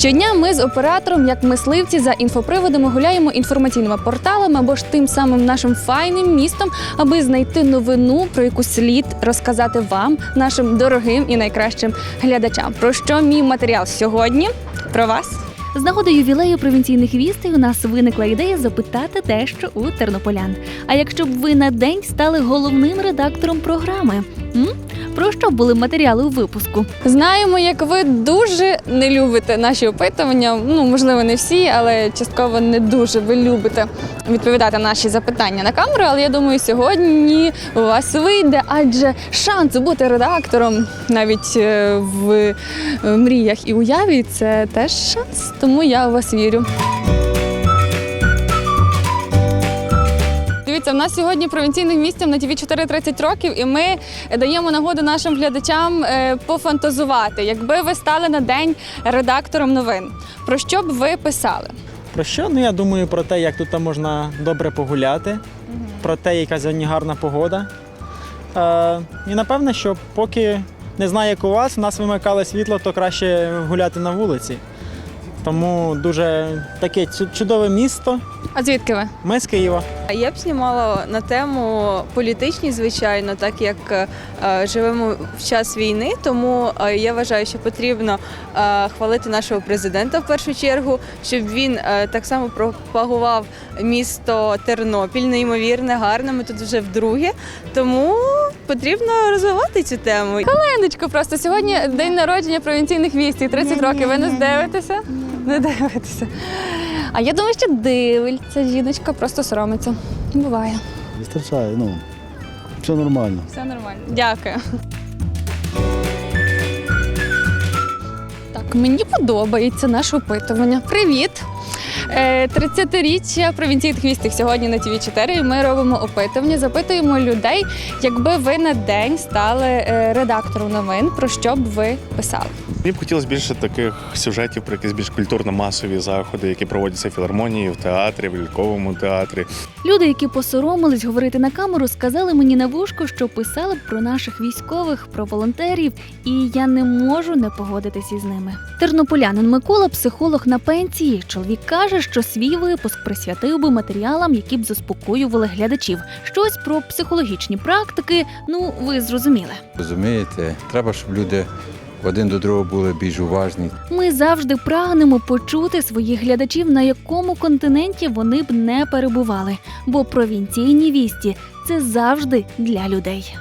Щодня ми з оператором, як мисливці за інфоприводами, гуляємо інформаційними порталами або ж тим самим нашим файним містом, аби знайти новину, про яку слід розказати вам, нашим дорогим і найкращим глядачам. Про що мій матеріал сьогодні? Про вас. З нагоди ювілею провінційних вістей у нас виникла ідея запитати дещо у тернополян. А якщо б ви на день стали головним редактором програми? Про що були матеріали у випуску? Знаємо, як ви дуже не любите наші опитування. Ну, можливо, не всі, але частково не дуже ви любите відповідати на наші запитання на камеру. Але я думаю, сьогодні у вас вийде, адже шанс бути редактором навіть е, в е, мріях і уяві це теж шанс. Тому я у вас вірю. Дивіться, в нас сьогодні провінційним місцем на ТВ 4 30 років, і ми даємо нагоду нашим глядачам е, пофантазувати. Якби ви стали на день редактором новин, про що б ви писали? Про що? Ну я думаю про те, як тут можна добре погуляти, про те, яка сьогодні гарна погода. Е, і напевне, що поки не знаю, як у вас, у нас вимикали світло, то краще гуляти на вулиці. Тому дуже таке чудове місто. А звідки ви? Ми з Києва. Я б знімала на тему політичні, звичайно, так як е, живемо в час війни. Тому е, я вважаю, що потрібно е, хвалити нашого президента в першу чергу, щоб він е, так само пропагував місто Тернопіль, неймовірне, гарне. Ми тут вже вдруге. Тому потрібно розвивати цю тему. Леночко, просто сьогодні день народження провінційних вістів, 30 років. Ви не здивитеся? Не дивитеся. А я думаю, що дивиться жіночка, просто соромиться. Буває. Вистачає, ну, все нормально. Все нормально. Дякую. Мені подобається наше опитування. Привіт! Е, 30-річчя провінційних вістих сьогодні на ТВ 4 ми робимо опитування, запитуємо людей, якби ви на день стали е, редактором новин, про що б ви писали? Мені б хотілося більше таких сюжетів про якісь більш культурно-масові заходи, які проводяться в філармонії, в театрі, в ляльковому театрі. Люди, які посоромились говорити на камеру, сказали мені на вушко, що писали б про наших військових, про волонтерів, і я не можу не погодитись із ними. Тернополянин Микола, психолог на пенсії. Чоловік каже, що свій випуск присвятив би матеріалам, які б заспокоювали глядачів. Щось про психологічні практики. Ну ви зрозуміли. Розумієте, треба, щоб люди один до другого були більш уважні. Ми завжди прагнемо почути своїх глядачів, на якому континенті вони б не перебували, бо провінційні вісті це завжди для людей.